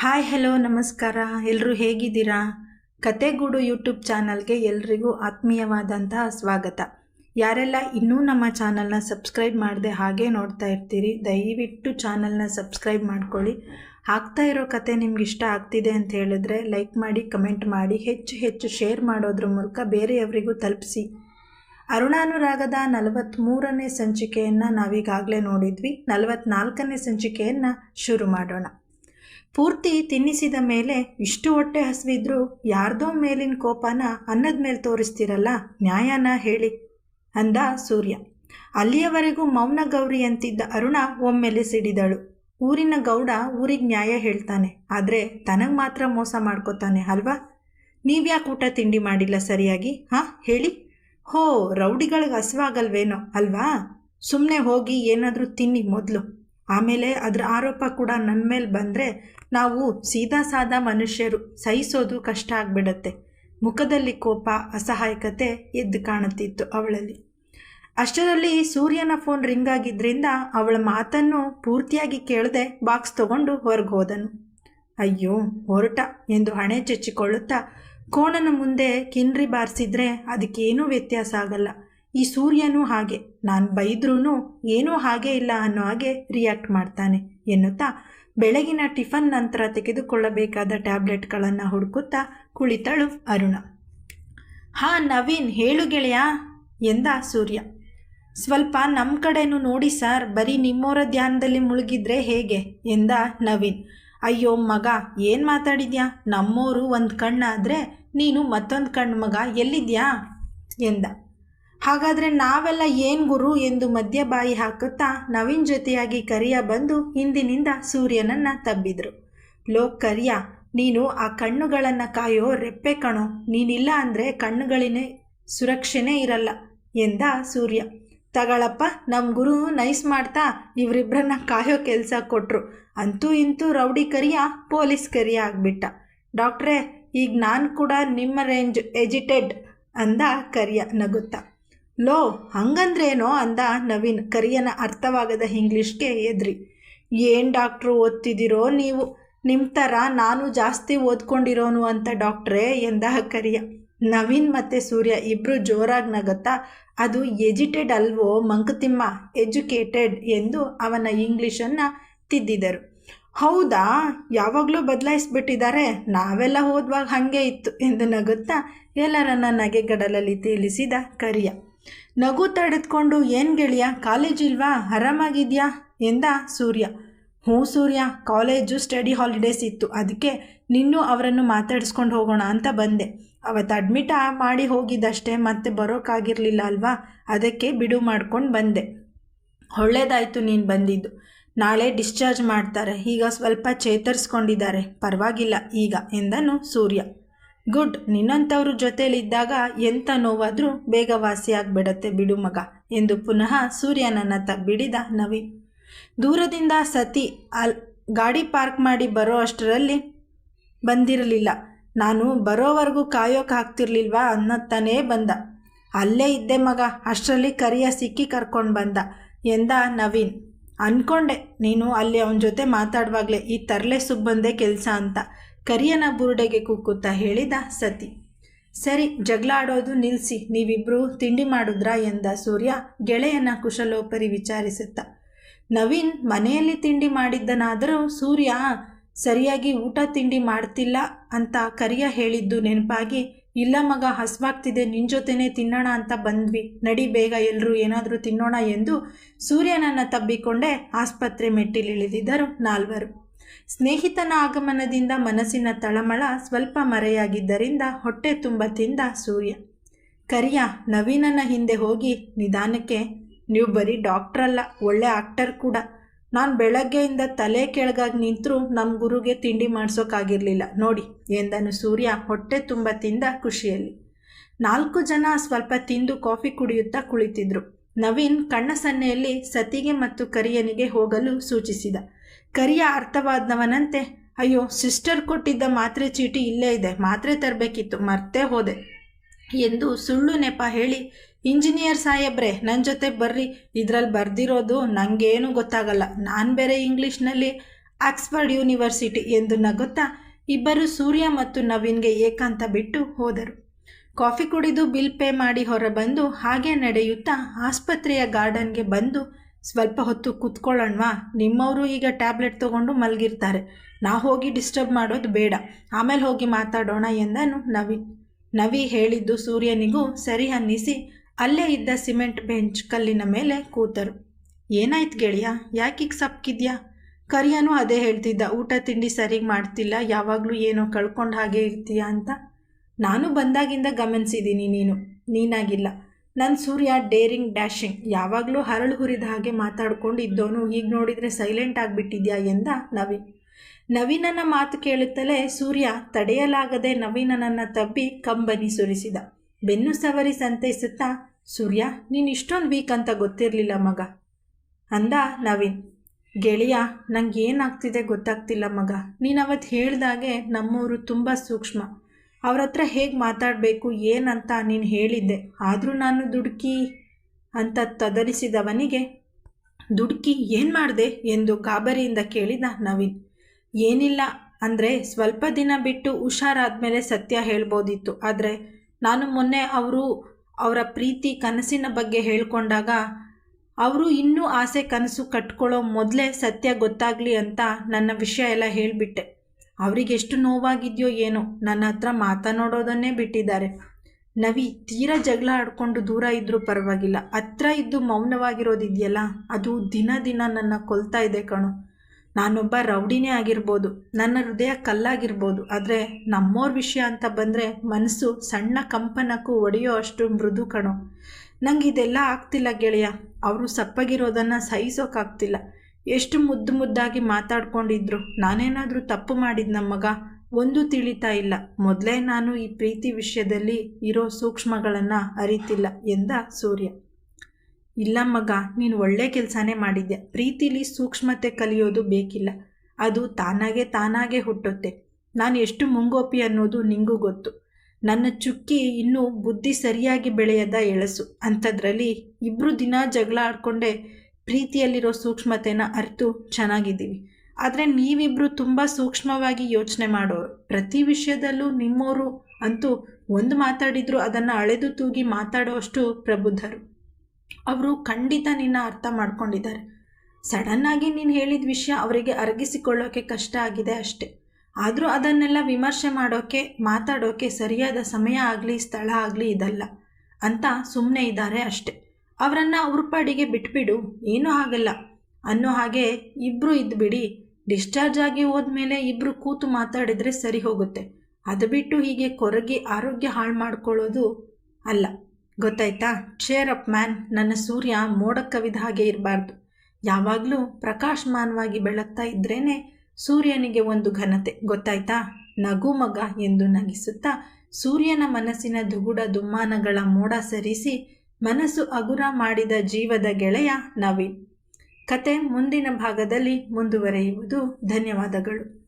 Hi hello ನಮಸ್ಕಾರ. ಎಲ್ಲರೂ ಹೇಗಿದ್ದೀರಾ? ಕತೆಗೂಡು ಯೂಟ್ಯೂಬ್ ಚಾನಲ್ಗೆ ಎಲ್ರಿಗೂ ಆತ್ಮೀಯವಾದಂತಹ ಸ್ವಾಗತ. ಯಾರೆಲ್ಲ ಇನ್ನೂ ನಮ್ಮ ಚಾನಲ್ನ ಸಬ್ಸ್ಕ್ರೈಬ್ ಮಾಡದೆ ಹಾಗೆ ನೋಡ್ತಾ ಇರ್ತೀರಿ, ದಯವಿಟ್ಟು ಚಾನಲ್ನ ಸಬ್ಸ್ಕ್ರೈಬ್ ಮಾಡ್ಕೊಳ್ಳಿ. ಆಗ್ತಾ ಇರೋ ಕತೆ ನಿಮ್ಗೆ ಇಷ್ಟ ಆಗ್ತಿದೆ ಅಂತ ಹೇಳಿದ್ರೆ ಲೈಕ್ ಮಾಡಿ, ಕಮೆಂಟ್ ಮಾಡಿ, ಹೆಚ್ಚು ಹೆಚ್ಚು ಶೇರ್ ಮಾಡೋದ್ರ ಮೂಲಕ ಬೇರೆಯವರಿಗೂ ತಲುಪಿಸಿ. ಅರುಣಾನುರಾಗದ ನಲವತ್ತ್ಮೂರನೇ ಸಂಚಿಕೆಯನ್ನು ನಾವೀಗಾಗಲೇ ನೋಡಿದ್ವಿ. ನಲವತ್ತ್ನಾಲ್ಕನೇ ಸಂಚಿಕೆಯನ್ನು ಶುರು ಮಾಡೋಣ. ಪೂರ್ತಿ ತಿನ್ನಿಸಿದ ಮೇಲೆ ಇಷ್ಟು ಹೊಟ್ಟೆ ಹಸುವಿದ್ರು ಯಾರ್ದೋ ಮೇಲಿನ ಕೋಪನ ಅನ್ನದ ಮೇಲೆ ತೋರಿಸ್ತಿರಲ್ಲ, ನ್ಯಾಯನ ಹೇಳಿ, ಅಂದ ಸೂರ್ಯ. ಅಲ್ಲಿಯವರೆಗೂ ಮೌನ ಗೌರಿ ಅಂತಿದ್ದ ಅರುಣ ಒಮ್ಮೆಲೆ ಸಿಡಿದಳು. ಊರಿನ ಗೌಡ ಊರಿಗೆ ನ್ಯಾಯ ಹೇಳ್ತಾನೆ, ಆದರೆ ತನಗೆ ಮಾತ್ರ ಮೋಸ ಮಾಡ್ಕೋತಾನೆ, ಅಲ್ವಾ? ನೀವ್ಯಾಕೆ ಊಟ ತಿಂಡಿ ಮಾಡಿಲ್ಲ ಸರಿಯಾಗಿ, ಹಾಂ? ಹೇಳಿ. ಹೋ, ರೌಡಿಗಳಿಗೆ ಹಸಿವಾಗಲ್ವೇನೋ, ಅಲ್ವಾ? ಸುಮ್ಮನೆ ಹೋಗಿ ಏನಾದರೂ ತಿನ್ನಿ ಮೊದಲು. ಆಮೇಲೆ ಅದರ ಆರೋಪ ಕೂಡ ನನ್ನ ಮೇಲೆ ಬಂದರೆ ನಾವು ಸೀದಾ ಸಾದಾ ಮನುಷ್ಯರು ಸಹಿಸೋದು ಕಷ್ಟ ಆಗಿಬಿಡತ್ತೆ. ಮುಖದಲ್ಲಿ ಕೋಪ, ಅಸಹಾಯಕತೆ ಎದ್ದು ಕಾಣುತ್ತಿತ್ತು ಅವಳಲ್ಲಿ. ಅಷ್ಟರಲ್ಲಿ ಸೂರ್ಯನ ಫೋನ್ ರಿಂಗ್ ಆಗಿದ್ದರಿಂದ ಅವಳ ಮಾತನ್ನು ಪೂರ್ತಿಯಾಗಿ ಕೇಳದೆ ಬಾಕ್ಸ್ ತಗೊಂಡು ಹೊರಗೆ ಹೋದನು. ಅಯ್ಯೋ, ಹೊರಟ ಎಂದು ಹಣೆ ಚಚ್ಚಿಕೊಳ್ಳುತ್ತಾ ಕೋಣನ ಮುಂದೆ ಕಿನ್ರಿ ಬಾರಿಸಿದ್ರೆ ಅದಕ್ಕೇನೂ ವ್ಯತ್ಯಾಸ ಆಗಲ್ಲ. ಈ ಸೂರ್ಯನೂ ಹಾಗೆ, ನಾನು ಬೈದ್ರೂ ಏನೂ ಹಾಗೆ ಇಲ್ಲ ಅನ್ನೋ ಹಾಗೆ ರಿಯಾಕ್ಟ್ ಮಾಡ್ತಾನೆ ಎನ್ನುತ್ತಾ ಬೆಳಗಿನ ಟಿಫನ್ ನಂತರ ತೆಗೆದುಕೊಳ್ಳಬೇಕಾದ ಟ್ಯಾಬ್ಲೆಟ್ಗಳನ್ನು ಹುಡುಕುತ್ತಾ ಕುಳಿತಳು ಅರುಣ. ಹಾ, ನವೀನ್ ಹೇಳು ಗೆಳೆಯ ಎಂದ ಸೂರ್ಯ. ಸ್ವಲ್ಪ ನಮ್ಮ ಕಡೆನೂ ನೋಡಿ ಸರ್, ಬರೀ ನಿಮ್ಮೋರ ಧ್ಯಾನದಲ್ಲಿ ಮುಳುಗಿದ್ರೆ ಹೇಗೆ ಎಂದ ನವೀನ್. ಅಯ್ಯೋ ಮಗ, ಏನು ಮಾತಾಡಿದ್ಯಾ? ನಮ್ಮೋರು ಒಂದು ಕಣ್ಣಾದರೆ ನೀನು ಮತ್ತೊಂದು ಕಣ್ಣು ಮಗ ಎಲ್ಲಿದ್ಯಾ? ಎಂದ. ಹಾಗಾದರೆ ನಾವೆಲ್ಲ ಏನು ಗುರು ಎಂದು ಮದ್ಯ ಬಾಯಿ ಹಾಕುತ್ತಾ ನವೀನ್ ಜೊತೆಯಾಗಿ ಕರಿಯ ಬಂದು ಹಿಂದಿನಿಂದ ಸೂರ್ಯನನ್ನು ತಬ್ಬಿದ್ರು. ಲೋಕ್ ಕರಿಯ, ನೀನು ಆ ಕಣ್ಣುಗಳನ್ನು ಕಾಯೋ ರೆಪ್ಪೆ ಕಣೋ, ನೀನಿಲ್ಲ ಅಂದರೆ ಕಣ್ಣುಗಳಿನೇ ಸುರಕ್ಷೆನೇ ಇರಲ್ಲ ಎಂದ ಸೂರ್ಯ. ತಗಳಪ್ಪ ನಮ್ಮ ಗುರು ನೈಸ್ ಮಾಡ್ತಾ ಇವರಿಬ್ಬರನ್ನ ಕಾಯೋ ಕೆಲಸ ಕೊಟ್ಟರು ಅಂತೂ ಇಂತೂ ರೌಡಿ ಕರಿಯ ಪೊಲೀಸ್ ಕರಿಯ ಆಗಿಬಿಟ್ಟ. ಡಾಕ್ಟ್ರೇ, ಈಗ ನಾನು ಕೂಡ ನಿಮ್ಮ ರೇಂಜ್, ಎಜಿಟೆಡ್, ಅಂದ ಕರಿಯ ನಗುತ್ತಾ. ಲೋ, ಹಂಗಂದ್ರೇನೋ ಅಂದ ನವೀನ್, ಕರಿಯನ ಅರ್ಥವಾಗದ ಇಂಗ್ಲೀಷ್ಗೆ ಎದ್ರಿ. ಏನು ಡಾಕ್ಟ್ರು ಓದ್ತಿದ್ದೀರೋ ನೀವು? ನಿಮ್ಮ ಥರ ನಾನು ಜಾಸ್ತಿ ಓದ್ಕೊಂಡಿರೋನು ಅಂತ ಡಾಕ್ಟ್ರೇ ಎಂದ ಕರಿಯ. ನವೀನ್ ಮತ್ತು ಸೂರ್ಯ ಇಬ್ಬರು ಜೋರಾಗಿ ನಗುತ್ತಾ, ಅದು ಎಜಿಟೆಡ್ ಅಲ್ವೋ ಮಂಕುತಿಮ್ಮ, ಎಜುಕೇಟೆಡ್ ಎಂದು ಅವನ ಇಂಗ್ಲೀಷನ್ನು ತಿದ್ದಿದರು. ಹೌದಾ, ಯಾವಾಗಲೂ ಬದಲಾಯಿಸ್ಬಿಟ್ಟಿದ್ದಾರೆ ನಾವೆಲ್ಲ ಹೋದ್ವಾಗ ಹಾಗೆ ಇತ್ತು ಎಂದು ನಗುತ್ತಾ ಎಲ್ಲರನ್ನ ನಗೆಗಡಲಲ್ಲಿ ತೇಲಿಸಿದ ಕರಿಯ. ನಗು ತಡೆದುಕೊಂಡು ಏನು ಗೆಳೆಯ? ಕಾಲೇಜಿಲ್ವಾ ಆರಾಮಾಗಿದೆಯಾ? ಎಂದ ಸೂರ್ಯ. ಹ್ಞೂ ಸೂರ್ಯ ಕಾಲೇಜು ಸ್ಟಡಿ ಹಾಲಿಡೇಸ್ ಇತ್ತು. ಅದಕ್ಕೆ ನಿನ್ನೂ ಅವರನ್ನು ಮಾತಾಡಿಸ್ಕೊಂಡು ಹೋಗೋಣ ಅಂತ ಬಂದೆ. ಅವತ್ತು ಅಡ್ಮಿಟ್ ಮಾಡಿ ಹೋಗಿದ್ದಷ್ಟೇ, ಮತ್ತೆ ಬರೋಕ್ಕಾಗಿರಲಿಲ್ಲ ಅಲ್ವಾ? ಅದಕ್ಕೆ ಬಿಡು ಮಾಡ್ಕೊಂಡು ಬಂದೆ. ಒಳ್ಳೇದಾಯಿತು ನೀನು ಬಂದಿದ್ದು. ನಾಳೆ ಡಿಸ್ಚಾರ್ಜ್ ಮಾಡ್ತಾರೆ. ಈಗ ಸ್ವಲ್ಪ ಚೇತರಿಸ್ಕೊಂಡಿದ್ದಾರೆ. ಪರವಾಗಿಲ್ಲ ಈಗ, ಎಂದನು ಸೂರ್ಯ. ಗುಡ್, ನಿನ್ನಂಥವ್ರ ಜೊತೆಯಲ್ಲಿದ್ದಾಗ ಎಂಥ ನೋವಾದರೂ ಬೇಗ ವಾಸಿಯಾಗ್ಬಿಡತ್ತೆ ಬಿಡು ಮಗ ಎಂದು ಪುನಃ ಸೂರ್ಯನನ್ನ ಬಿಡಿದ ನವೀನ್ ದೂರದಿಂದ ಸತಿ ಅಲ್ ಗಾಡಿ ಪಾರ್ಕ್ ಮಾಡಿ ಬರೋ ಅಷ್ಟರಲ್ಲಿ ಬಂದಿರಲಿಲ್ಲ. ನಾನು ಬರೋವರೆಗೂ ಕಾಯೋಕೆ ಆಗ್ತಿರ್ಲಿಲ್ವಾ ಅನ್ನತ್ತಾನೇ ಬಂದ. ಅಲ್ಲೇ ಇದ್ದೆ ಮಗ, ಅಷ್ಟರಲ್ಲಿ ಕರಿಯ ಸಿಕ್ಕಿ ಕರ್ಕೊಂಡು ಬಂದ ಎಂದ ನವೀನ್. ಅಂದ್ಕೊಂಡೆ ನೀನು ಅಲ್ಲಿ ಅವನ ಜೊತೆ ಮಾತಾಡುವಾಗಲೇ ಈ ತರಲೆ ಸುಬ್ಬಂದೇ ಕೆಲಸ ಅಂತ. ಕರಿಯನ ಬುರುಡೆಗೆ ಕುಕ್ಕುತ್ತಾ ಹೇಳಿದ ಸತಿ, ಸರಿ ಜಗಳ ಆಡೋದು ನಿಲ್ಲಿಸಿ ನೀವಿಬ್ಬರು ತಿಂಡಿ ಮಾಡಿದ್ರಾ? ಎಂದ ಸೂರ್ಯ ಗೆಳೆಯನ ಕುಶಲೋಪರಿ ವಿಚಾರಿಸುತ್ತ, ನವೀನ್, ಮನೆಯಲ್ಲಿ ತಿಂಡಿ ಮಾಡಿದ್ದನಾದರೂ ಸೂರ್ಯ ಸರಿಯಾಗಿ ಊಟ ತಿಂಡಿ ಮಾಡ್ತಿಲ್ಲ ಅಂತ ಕರಿಯ ಹೇಳಿದ್ದು ನೆನಪಾಗಿ, ಇಲ್ಲ ಮಗ, ಹಸ್ವಾಗ್ತಿದೆ ನಿನ್ನ ಜೊತೆನೇ ತಿನ್ನೋಣ ಅಂತ ಬಂದ್ವಿ. ನಡಿ, ಬೇಗ ಎಲ್ಲರೂ ಏನಾದರೂ ತಿನ್ನೋಣ ಎಂದು ಸೂರ್ಯನನ್ನು ತಬ್ಬಿಕೊಂಡೇ ಆಸ್ಪತ್ರೆ ಮೆಟ್ಟಿಲಿಳಿದಿದ್ದರು ನಾಲ್ವರು. ಸ್ನೇಹಿತನ ಆಗಮನದಿಂದ ಮನಸ್ಸಿನ ತಳಮಳ ಸ್ವಲ್ಪ ಮರೆಯಾಗಿದ್ದರಿಂದ ಹೊಟ್ಟೆ ತುಂಬ ತಿಂದ ಸೂರ್ಯ. ಕರಿಯ, ನವೀನನ ಹಿಂದೆ ಹೋಗಿ ನಿಧಾನಕ್ಕೆ, ನೀವು ಬರೀ ಡಾಕ್ಟ್ರಲ್ಲ ಒಳ್ಳೆ ಆಕ್ಟರ್ ಕೂಡ. ನಾನು ಬೆಳಗ್ಗೆಯಿಂದ ತಲೆ ಕೆಳಗಾಗಿ ನಿಂತರೂ ನಮ್ಮ ಗುರುಗೆ ತಿಂಡಿ ಮಾಡಿಸೋಕ್ಕಾಗಿರಲಿಲ್ಲ ನೋಡಿ, ಎಂದನು ಸೂರ್ಯ ಹೊಟ್ಟೆ ತುಂಬ ತಿಂದ ಖುಷಿಯಲ್ಲಿ. ನಾಲ್ಕು ಜನ ಸ್ವಲ್ಪ ತಿಂದು ಕಾಫಿ ಕುಡಿಯುತ್ತಾ ಕುಳಿತಿದ್ರು. ನವೀನ್ ಕಣ್ಣ ಸನ್ನೆಯಲ್ಲಿ ಸತಿಗೆ ಮತ್ತು ಕರಿಯನಿಗೆ ಹೋಗಲು ಸೂಚಿಸಿದ. ಕರಿಯ ಅರ್ಥವಾದವನಂತೆ, ಅಯ್ಯೋ, ಸಿಸ್ಟರ್ ಕೊಟ್ಟಿದ್ದ ಮಾತ್ರೆ ಚೀಟಿ ಇಲ್ಲೇ ಇದೆ, ಮಾತ್ರೆ ತರಬೇಕಿತ್ತು, ಮರ್ತೇ ಹೋದೆ ಎಂದು ಸುಳ್ಳು ನೆಪ ಹೇಳಿ, ಇಂಜಿನಿಯರ್ ಸಾಹೇಬ್ರೆ ನನ್ನ ಜೊತೆ ಬರ್ರಿ ಇದರಲ್ಲಿ ಬರ್ದಿರೋದು ನನಗೇನು ಗೊತ್ತಾಗಲ್ಲ, ನಾನು ಬೇರೆ ಇಂಗ್ಲೀಷ್ನಲ್ಲಿ ಆಕ್ಸ್ಫರ್ಡ್ ಯೂನಿವರ್ಸಿಟಿ ಎಂದು ನಗುತ್ತಾ, ಇಬ್ಬರು ಸೂರ್ಯ ಮತ್ತು ನವೀನ್ಗೆ ಏಕಾಂತ ಬಿಟ್ಟು ಹೋದರು. ಕಾಫಿ ಕುಡಿದು ಬಿಲ್ ಪೇ ಮಾಡಿ ಹೊರಬಂದು ಹಾಗೆ ನಡೆಯುತ್ತಾ ಆಸ್ಪತ್ರೆಯ ಗಾರ್ಡನ್ಗೆ ಬಂದು ಸ್ವಲ್ಪ ಹೊತ್ತು ಕೂತ್ಕೊಳ್ಳೋಣವಾ? ನಿಮ್ಮವರು ಈಗ ಟ್ಯಾಬ್ಲೆಟ್ ತಗೊಂಡು ಮಲಗಿರ್ತಾರೆ. ನಾ ಹೋಗಿ ಡಿಸ್ಟರ್ಬ್ ಮಾಡೋದು ಬೇಡ. ಆಮೇಲೆ ಹೋಗಿ ಮಾತಾಡೋಣ ಎಂದನು ನವಿ ನವಿ ಹೇಳಿದ್ದು ಸೂರ್ಯನಿಗೂ ಸರಿ ಅನ್ನಿಸಿ ಅಲ್ಲೇ ಇದ್ದ ಸಿಮೆಂಟ್ ಬೆಂಚ್ ಕಲ್ಲಿನ ಮೇಲೆ ಕೂತರು. ಏನಾಯ್ತು ಗೆಳೆಯ? ಯಾಕೀಗ ಸಪ್ಕಿದ್ಯಾ? ಕರಿಯನು ಅದೇ ಹೇಳ್ತಿದ್ದ. ಊಟ ತಿಂಡಿ ಸರಿಗೆ ಮಾಡ್ತಿಲ್ಲ. ಯಾವಾಗಲೂ ಏನೋ ಕಳ್ಕೊಂಡು ಹಾಗೆ ಇರ್ತೀಯಾ ಅಂತ. ನಾನು ಬಂದಾಗಿಂದ ಗಮನಿಸಿದ್ದೀನಿ ನೀನು, ನೀನಾಗಿಲ್ಲ. ನನ್ನ ಸೂರ್ಯ ಡೇರಿಂಗ್ ಡ್ಯಾಶಿಂಗ್. ಯಾವಾಗಲೂ ಹರಳು ಹುರಿದ ಹಾಗೆ ಮಾತಾಡ್ಕೊಂಡು ಇದ್ದವನು ಈಗ ನೋಡಿದರೆ ಸೈಲೆಂಟ್ ಆಗಿಬಿಟ್ಟಿದ್ಯಾ ಎಂದ ನವೀನ್. ನವೀನನ ಮಾತು ಕೇಳುತ್ತಲೇ ಸೂರ್ಯ ತಡೆಯಲಾಗದೆ ನವೀನನನ್ನು ತಬ್ಬಿ ಕಂಬನಿ ಸುರಿಸಿದ. ಬೆನ್ನು ಸವರಿ ಸಂತೈಸುತ್ತಾ, ಸೂರ್ಯ, ನೀನು ಇಷ್ಟೊಂದು ವೀಕ್ ಅಂತ ಗೊತ್ತಿರಲಿಲ್ಲ ಮಗ ಅಂದ ನವೀನ್. ಗೆಳೆಯ ನಂಗೆ ಏನಾಗ್ತಿದೆ ಗೊತ್ತಾಗ್ತಿಲ್ಲ ಮಗ. ನೀನು ಅವತ್ತು ಹೇಳ್ದಾಗೆ ನಮ್ಮವರು ತುಂಬ ಸೂಕ್ಷ್ಮ. ಅವ್ರ ಹತ್ರ ಹೇಗೆ ಮಾತಾಡಬೇಕು, ಏನಂತ ನೀನು ಹೇಳಿದ್ದೆ. ಆದರೂ ನಾನು ದುಡುಕಿ ಅಂತ ತದರಿಸಿದವನಿಗೆ, ದುಡುಕಿ ಏನು ಮಾಡಿದೆ? ಎಂದು ಗಾಬರಿಯಿಂದ ಕೇಳಿದ ನವೀನ್. ಏನಿಲ್ಲ ಅಂದರೆ ಸ್ವಲ್ಪ ದಿನ ಬಿಟ್ಟು ಹುಷಾರಾದಮೇಲೆ ಸತ್ಯ ಹೇಳ್ಬೋದಿತ್ತು. ಆದರೆ ನಾನು ಮೊನ್ನೆ ಅವರು ಅವರ ಪ್ರೀತಿ ಕನಸಿನ ಬಗ್ಗೆ ಹೇಳ್ಕೊಂಡಾಗ, ಅವರು ಇನ್ನೂ ಆಸೆ ಕನಸು ಕಟ್ಕೊಳ್ಳೋ ಮೊದಲೇ ಸತ್ಯ ಗೊತ್ತಾಗಲಿ ಅಂತ ನನ್ನ ವಿಷಯ ಎಲ್ಲ ಹೇಳಿಬಿಟ್ಟೆ. ಅವರಿಗೆ ಎಷ್ಟು ನೋವಾಗಿದೆಯೋ ಏನೋ ನನ್ನ ಹತ್ರ ಮಾತನಾಡೋದನ್ನೇ ಬಿಟ್ಟಿದ್ದಾರೆ. ನವಿ, ತೀರಾ ಜಗಳ ಆಡ್ಕೊಂಡು ದೂರ ಇದ್ದರೂ ಪರವಾಗಿಲ್ಲ. ಹತ್ರ ಇದ್ದು ಮೌನವಾಗಿರೋದಿದೆಯಲ್ಲ, ಅದು ದಿನ ದಿನ ನನ್ನ ಕೊಲ್ತಾ ಇದೆ ಕಣು. ನಾನೊಬ್ಬ ರೌಡಿನೇ ಆಗಿರ್ಬೋದು, ನನ್ನ ಹೃದಯ ಕಲ್ಲಾಗಿರ್ಬೋದು, ಆದರೆ ನಮ್ಮೋರ ವಿಷಯ ಅಂತ ಬಂದರೆ ಮನಸ್ಸು ಸಣ್ಣ ಕಂಪನಕ್ಕೂ ಒಡೆಯೋ ಅಷ್ಟು ಮೃದು ಕಣು. ನಂಗೆ ಇದೆಲ್ಲ ಆಗ್ತಿಲ್ಲ ಗೆಳೆಯ. ಅವರು ಸಪ್ಪಗಿರೋದನ್ನು ಸಹಿಸೋಕ್ಕಾಗ್ತಿಲ್ಲ ಎಷ್ಟು ಮುದ್ದು ಮುದ್ದಾಗಿ ಮಾತಾಡ್ಕೊಂಡಿದ್ರು. ನಾನೇನಾದರೂ ತಪ್ಪು ಮಾಡಿದ ಮಗ? ಒಂದು ತಿಳಿತಾ ಇಲ್ಲ. ಮೊದಲೇ ನಾನು ಈ ಪ್ರೀತಿ ವಿಷಯದಲ್ಲಿ ಇರೋ ಸೂಕ್ಷ್ಮಗಳನ್ನು ಅರಿತಿಲ್ಲ ಎಂದ ಸೂರ್ಯ. ಇಲ್ಲ ಮಗ, ನೀನು ಒಳ್ಳೆ ಕೆಲಸನೇ ಮಾಡಿದ್ಯಾ. ಪ್ರೀತಿಲಿ ಸೂಕ್ಷ್ಮತೆ ಕಲಿಯೋದು ಬೇಕಿಲ್ಲ. ಅದು ತಾನಾಗೆ ತಾನಾಗೆ ಹುಟ್ಟುತ್ತೆ. ನಾನು ಎಷ್ಟು ಮುಂಗೋಪಿ ಅನ್ನೋದು ನಿಂಗೂ ಗೊತ್ತು. ನನ್ನ ಚುಕ್ಕಿ ಇನ್ನೂ ಬುದ್ಧಿ ಸರಿಯಾಗಿ ಬೆಳೆಯದ ಎಳಸು. ಅಂಥದ್ರಲ್ಲಿ ಇಬ್ಬರು ದಿನ ಜಗಳ ಆಡ್ಕೊಂಡೆ ಪ್ರೀತಿಯಲ್ಲಿರೋ ಸೂಕ್ಷ್ಮತೆನ ಅರಿತು ಚೆನ್ನಾಗಿದ್ದೀವಿ. ಆದರೆ ನೀವಿಬ್ಬರು ತುಂಬ ಸೂಕ್ಷ್ಮವಾಗಿ ಯೋಚನೆ ಮಾಡೋರು. ಪ್ರತಿ ವಿಷಯದಲ್ಲೂ ನಿಮ್ಮೋರು ಅಂತೂ ಒಂದು ಮಾತಾಡಿದ್ರು ಅದನ್ನು ಅಳೆದು ತೂಗಿ ಮಾತಾಡೋಷ್ಟು ಪ್ರಬುದ್ಧರು. ಅವರು ಖಂಡಿತ ನಿನ್ನ ಅರ್ಥ ಮಾಡ್ಕೊಂಡಿದ್ದಾರೆ. ಸಡನ್ನಾಗಿ ನೀನು ಹೇಳಿದ ವಿಷಯ ಅವರಿಗೆ ಅರಗಿಸಿಕೊಳ್ಳೋಕೆ ಕಷ್ಟ ಆಗಿದೆ ಅಷ್ಟೆ. ಆದರೂ ಅದನ್ನೆಲ್ಲ ವಿಮರ್ಶೆ ಮಾಡೋಕ್ಕೆ ಮಾತಾಡೋಕೆ ಸರಿಯಾದ ಸಮಯ ಆಗಲಿ, ಸ್ಥಳ ಆಗಲಿ ಇದಲ್ಲ ಅಂತ ಸುಮ್ಮನೆ ಇದ್ದಾರೆ ಅಷ್ಟೆ. ಅವರನ್ನು ಅವ್ರ ಬಿಟ್ಬಿಡು, ಏನೂ ಆಗಲ್ಲ ಅನ್ನೋ ಹಾಗೆ ಇಬ್ಬರು ಇದ್ದುಬಿಡಿ ಡಿಸ್ಚಾರ್ಜ್ ಆಗಿ ಹೋದ್ಮೇಲೆ ಇಬ್ಬರು ಕೂತು ಮಾತಾಡಿದರೆ ಸರಿ ಹೋಗುತ್ತೆ. ಅದು ಬಿಟ್ಟು ಹೀಗೆ ಕೊರಗಿ ಆರೋಗ್ಯ ಹಾಳು ಮಾಡ್ಕೊಳ್ಳೋದು ಅಲ್ಲ. ಗೊತ್ತಾಯ್ತಾ? ಚೇರ್ ಅಪ್ ಮ್ಯಾನ್ ನನ್ನ ಸೂರ್ಯ ಮೋಡ ಕವಿದ ಹಾಗೆ ಇರಬಾರ್ದು. ಯಾವಾಗಲೂ ಪ್ರಕಾಶಮಾನವಾಗಿ ಬೆಳಗ್ತಾ ಇದ್ರೇ ಸೂರ್ಯನಿಗೆ ಒಂದು ಘನತೆ. ಗೊತ್ತಾಯ್ತಾ? ನಗು ಮಗ ಎಂದು ನಗಿಸುತ್ತಾ ಸೂರ್ಯನ ಮನಸ್ಸಿನ ದುಗುಡ ದುಮ್ಮಾನಗಳ ಮೋಡ ಸರಿಸಿ ಮನಸ್ಸು ಅಗುರ ಮಾಡಿದ ಜೀವದ ಗೆಳೆಯ ನವೀನ್. ಕತೆ ಮುಂದಿನ ಭಾಗದಲ್ಲಿ ಮುಂದುವರೆಯುವುದು. ಧನ್ಯವಾದಗಳು.